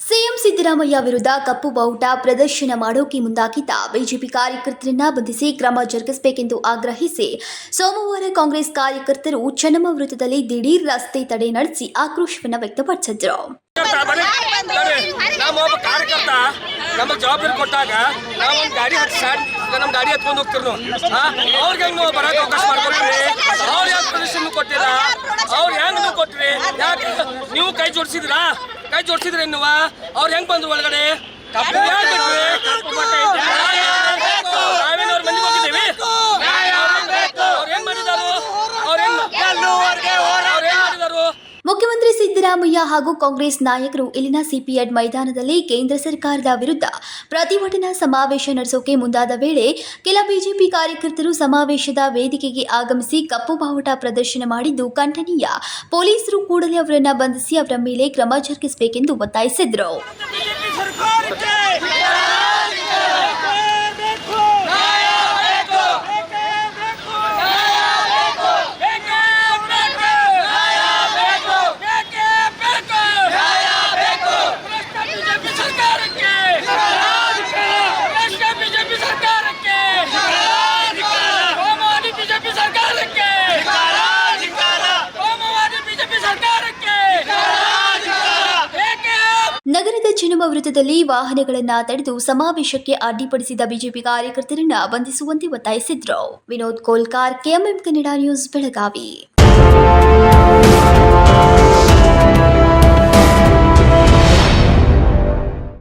CM Siddaramaiah ವಿರುದ್ಧ ಕಪ್ಪು ಬಾವುಟ ಪ್ರದರ್ಶನ ಮಾಡೋಕೆ ಮುಂದಾಗಿದ್ದ ಬಿಜೆಪಿ ಕಾರ್ಯಕರ್ತರನ್ನ ಬಂಧಿಸಿ ಕ್ರಮ ಜರುಗಿಸಬೇಕೆಂದು ಆಗ್ರಹಿಸಿ ಸೋಮವಾರ ಕಾಂಗ್ರೆಸ್ ಕಾರ್ಯಕರ್ತರು ಚನ್ನಮ್ಮ ವೃತ್ತದಲ್ಲಿ ದಿಢೀರ್ ರಸ್ತೆ ತಡೆ ನಡೆಸಿ ಆಕ್ರೋಶವನ್ನ ವ್ಯಕ್ತಪಡಿಸಿದ್ರು. ನಮ್ಮ ಕಾರ್ಯಕರ್ತ, ನಮಗೆ ಜವಾಬ್ದಾರಿ ಕೊಟ್ಟಾಗ ನಾವು ಒಂದು ಗಾಡಿ ಹತ್ತಿ ಸ್ಟಾರ್ಟ್ ನಮ್ಮ ಗಾಡಿ ಹತ್ಕೊಂಡು ಹೋಗ್ತಿರ್ನು ಅವ್ರಿಗೆ ಹೆಂಗ್ ನಾವು ಬರಕ್ಕೆ ಅವಕಾಶ ಮಾಡ್ಕೊಟ್ರಿ? ಅವ್ರು ಯಾಕೆ ಪ್ರದರ್ಶನ ಕೊಟ್ಟಿಲ್ಲ? ಅವ್ರು ಹೆಂಗ್ ನೀವು ಕೊಟ್ರಿ? ಯಾಕೆ ನೀವು ಕೈ ಜೋಡಿಸಿದ್ರಾ? ಕೈ ಜೋಡಿಸಿದ್ರೆ ನೀವು ಅವ್ರು ಹೆಂಗ್ ಬಂದ್ರು ಒಳಗಡೆ? ಸಿದ್ದರಾಮಯ್ಯ ಹಾಗೂ ಕಾಂಗ್ರೆಸ್ ನಾಯಕರು ಇಲ್ಲಿನ ಸಿಪಿಎಡ್ ಮೈದಾನದಲ್ಲಿ ಕೇಂದ್ರ ಸರ್ಕಾರದ ವಿರುದ್ಧ ಪ್ರತಿಭಟನಾ ಸಮಾವೇಶ ನಡೆಸೋಕೆ ಮುಂದಾದ ವೇಳೆ ಕೆಲ ಬಿಜೆಪಿ ಕಾರ್ಯಕರ್ತರು ಸಮಾವೇಶದ ವೇದಿಕೆಗೆ ಆಗಮಿಸಿ ಕಪ್ಪು ಬಾವುಟ ಪ್ರದರ್ಶನ ಮಾಡಿದ್ದು ಖಂಡನೀಯ. ಪೊಲೀಸರು ಕೂಡಲೇ ಅವರನ್ನು ಬಂಧಿಸಿ ಅವರ ಮೇಲೆ ಕ್ರಮ ಜರುಗಿಸಬೇಕೆಂದು ಒತ್ತಾಯಿಸಿದ್ರು. ನಗರದ ಜಿನಮ ವೃತ್ತದಲ್ಲಿ ವಾಹನಗಳನ್ನು ತಡೆದು ಸಮಾವೇಶಕ್ಕೆ ಅಡ್ಡಿಪಡಿಸಿದ ಬಿಜೆಪಿ ಕಾರ್ಯಕರ್ತರನ್ನ ಬಂಧಿಸುವಂತೆ ಒತ್ತಾಯಿಸಿದ್ರು. Vinod Kolkar, KMM Kannada news, Belagavi.